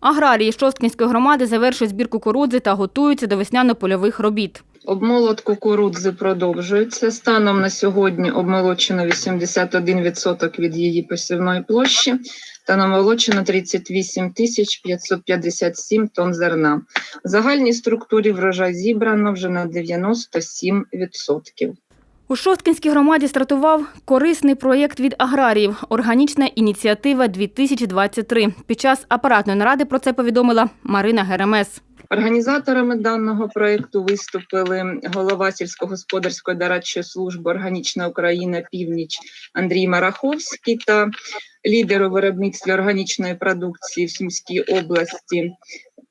Аграрії Шосткінської громади завершують збір кукурудзи та готуються до весняно-польових робіт. Обмолот кукурудзи продовжується. Станом на сьогодні обмолочено 81% від її посівної площі та намолочено 38 тисяч 557 тонн зерна. В загальній структурі врожай зібрано вже на 97%. У Шосткінській громаді стартував корисний проєкт від аграріїв «Органічна ініціатива 2023». Під час апаратної наради про це повідомила Марина Геремес. Організаторами даного проєкту виступили голова сільськогосподарської дорадчої служби Органічна Україна Північ Андрій Мараховський та лідер у виробництві органічної продукції в Сумській області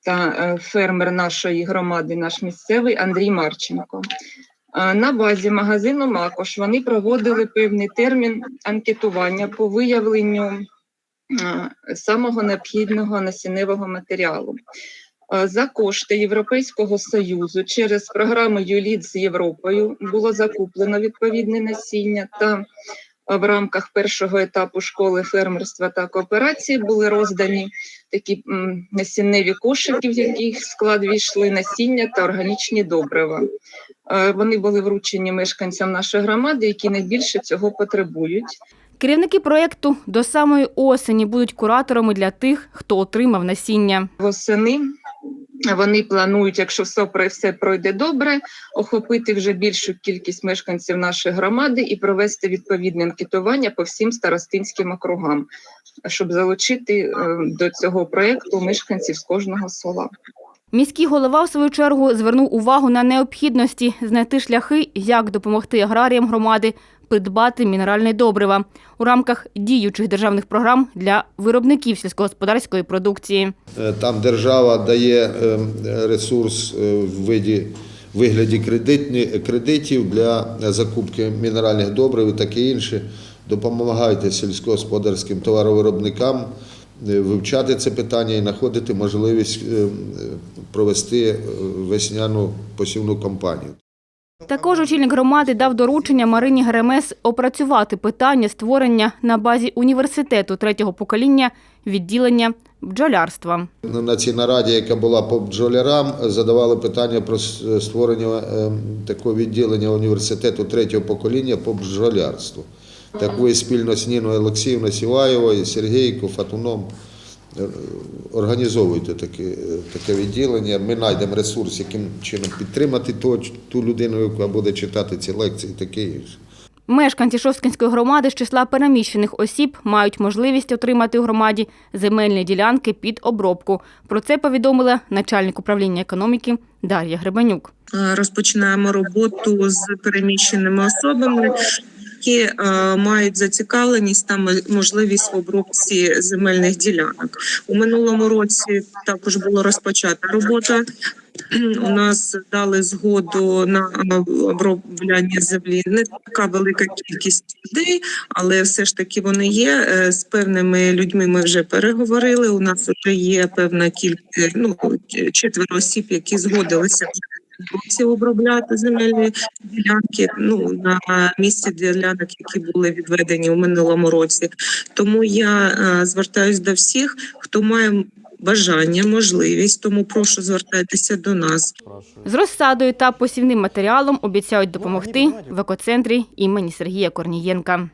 та е, фермер нашої громади, наш місцевий Андрій Марченко. На базі магазину Макош вони проводили певний термін анкетування по виявленню самого необхідного насінневого матеріалу. За кошти Європейського союзу через програму ЮЛІД з Європою було закуплено відповідне насіння та в рамках першого етапу школи фермерства та кооперації були роздані такі насінневі кошики, в яких склад війшли насіння та органічні добрива. Е, Вони були вручені мешканцям нашої громади, які найбільше цього потребують. Керівники проєкту до самої осені будуть кураторами для тих, хто отримав насіння. восени. Вони планують, якщо все, про- все пройде добре, охопити вже більшу кількість мешканців нашої громади і провести відповідне анкетування по всім старостинським округам, щоб залучити е, до цього проєкту мешканців з кожного села. Міський голова, в свою чергу, звернув увагу на необхідності знайти шляхи, як допомогти аграріям громади придбати мінеральне добрива у рамках діючих державних програм для виробників сільськогосподарської продукції. Е, Там держава дає е, ресурс е, в виді вигляді кредитів для закупки мінеральних добрив і таке інше. Допомагайте сільськогосподарським товаровиробникам вивчати це питання і знаходити можливість е, е, провести е, весняну посівну кампанію. Також очільник громади дав доручення Марині Геремес опрацювати питання створення на базі університету третього покоління відділення бджолярства. Ну, На цій нараді, яка була по бджолярам, задавали питання про створення е, такого відділення університету третього покоління по бджолярству. Так ви спільно з Ніною Олексіївною Сіваєвою, Сергійко, Фатуном е, організовуєте таке, е, таке відділення. Ми знайдемо ресурс, яким чином підтримати ту, ту людину, яка буде читати ці лекції, таке інше. Мешканці Шосткінської громади з числа переміщених осіб мають можливість отримати у громаді земельні ділянки під обробку. Про це повідомила начальник управління економіки Дар'я Гребенюк. Е, розпочинаємо роботу з переміщеними особами, які е, мають зацікавленість та можливість в обробці земельних ділянок. У минулому році також була розпочата робота. У нас дали згоду на е, обробляння землі. Не така велика кількість людей, але все ж таки вони є. Е, З певними людьми ми вже переговорили. У нас вже є певна кількість, ну четверо осіб, які згодилися обробляти земельні ділянки ну на місці ділянок, які були відведені у минулому році. Тому я звертаюся звертаюсь до всіх, хто має бажання, можливість. Тому прошу звертайтеся до нас. З розсадою та посівним матеріалом обіцяють допомогти в екоцентрі імені Сергія Корнієнка.